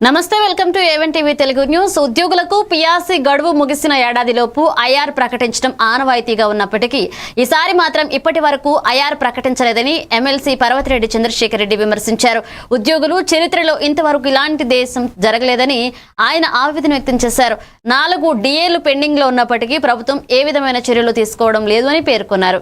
నమస్తే welcome to ఏవెన్ TV Telugu news. ఉద్యోగులకు పియాసి గడువు ముగిసిన ఏడాదిలోపు ఐఆర్ ప్రకటించడం ఆనవాయితీగా ఉన్నప్పటికీ ఈసారి మాత్రం ఇప్పటి వరకు ఐఆర్ ప్రకటించలేదని ఎమ్మెల్సీ పర్వతిరెడ్డి చంద్రశేఖర్ రెడ్డి విమర్శించారు. ఉద్యోగులు చరిత్రలో ఇంతవరకు ఇలాంటి దేశం జరగలేదని ఆయన ఆవేదన వ్యక్తం చేశారు. నాలుగు డిఏలు పెండింగ్లో ఉన్నప్పటికీ ప్రభుత్వం ఏ విధమైన చర్యలు తీసుకోవడం లేదు అని పేర్కొన్నారు.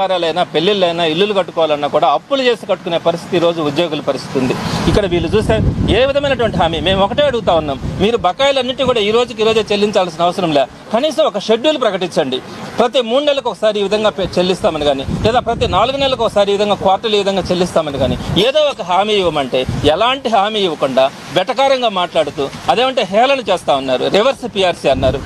కార్యాలైనా పెళ్ళిళ్ళైనా ఇల్లులు కట్టుకోవాలన్నా కూడా అప్పులు చేసి కట్టుకునే పరిస్థితి ఈరోజు రోజు ఉద్యోగుల పరిస్థితి ఉంది. ఇక్కడ వీళ్ళు చూస్తే ఏ విధమైనటువంటి హామీ? మేము ఒకటే అడుగుతా ఉన్నాం. మీరు బకాయిలన్నింటి కూడా ఈ రోజుకి ఈ రోజే చెల్లించాల్సిన అవసరం లే. కనీసం ఒక షెడ్యూల్ ప్రకటించండి. ప్రతి మూడు నెలలకు ఒకసారి ఈ విధంగా చెల్లిస్తామని కానీ లేదా ప్రతి నాలుగు నెలలకు ఒకసారి ఈ విధంగా క్వార్టర్లు ఈ విధంగా చెల్లిస్తామని కానీ ఏదో ఒక హామీ ఇవ్వమంటే ఎలాంటి హామీ ఇవ్వకుండా బెటకారంగా మాట్లాడుతూ అదేమంటే హేళన చేస్తా ఉన్నారు. రివర్స్ పిఆర్సీ అన్నారు.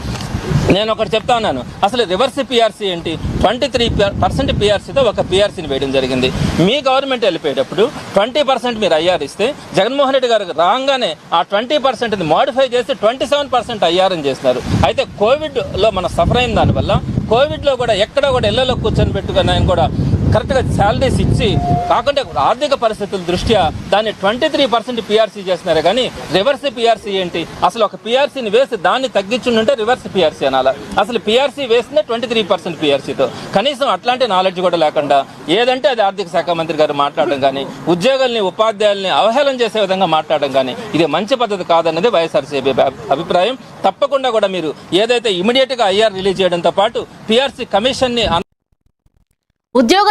నేను ఒకటి చెప్తా ఉన్నాను. అసలు రివర్స్ పిఆర్సీ ఏంటి? ట్వంటీ త్రీ పర్సెంట్ పిఆర్సీతో ఒక పిఆర్సీని వేయడం జరిగింది. మీ గవర్నమెంట్ వెళ్ళిపోయేటప్పుడు ట్వంటీ పర్సెంట్ మీరు ఐఆర్ ఇస్తే జగన్మోహన్ రెడ్డి గారు రాగానే ఆ ట్వంటీ పర్సెంట్ని మోడిఫై చేసి ట్వంటీ సెవెన్ పర్సెంట్ ఐఆర్ అని చేస్తున్నారు. అయితే కోవిడ్లో మనం సఫర్ అయిన దానివల్ల కోవిడ్లో కూడా ఎక్కడ కూడా ఇళ్ళలో కూర్చొని పెట్టుకుని ఆయన కూడా కరెక్ట్గా శాలరీస్ ఇచ్చి కాకుండా ఆర్థిక పరిస్థితుల దృష్ట్యా దాన్ని ట్వంటీ త్రీ పర్సెంట్ పిఆర్సీ చేస్తున్నారు. కానీ రివర్స్ పీఆర్సీ ఏంటి? అసలు ఒక పీఆర్సీని వేసి దాన్ని తగ్గించుంటే రివర్స్ పీఆర్సీ అనాలా. అసలు పీఆర్సీ వేసిందే ట్వంటీ త్రీ పర్సెంట్ పీఆర్సీతో. కనీసం అట్లాంటి నాలెడ్జ్ కూడా లేకుండా ఏదంటే అది ఆర్థిక శాఖ మంత్రి గారు మాట్లాడడం కానీ ఉద్యోగుల్ని ఉపాధ్యాయుల్ని అవహేళన చేసే విధంగా మాట్లాడడం కానీ ఇది మంచి పద్ధతి కాదన్నది వైఎస్ఆర్సీపీ అభిప్రాయం. తప్పకుండా కూడా మీరు ఏదైతే ఇమీడియట్గా ఐఆర్ రిలీజ్ చేయడంతో పాటు పిఆర్సీ కమిషన్ని ఉద్యోగ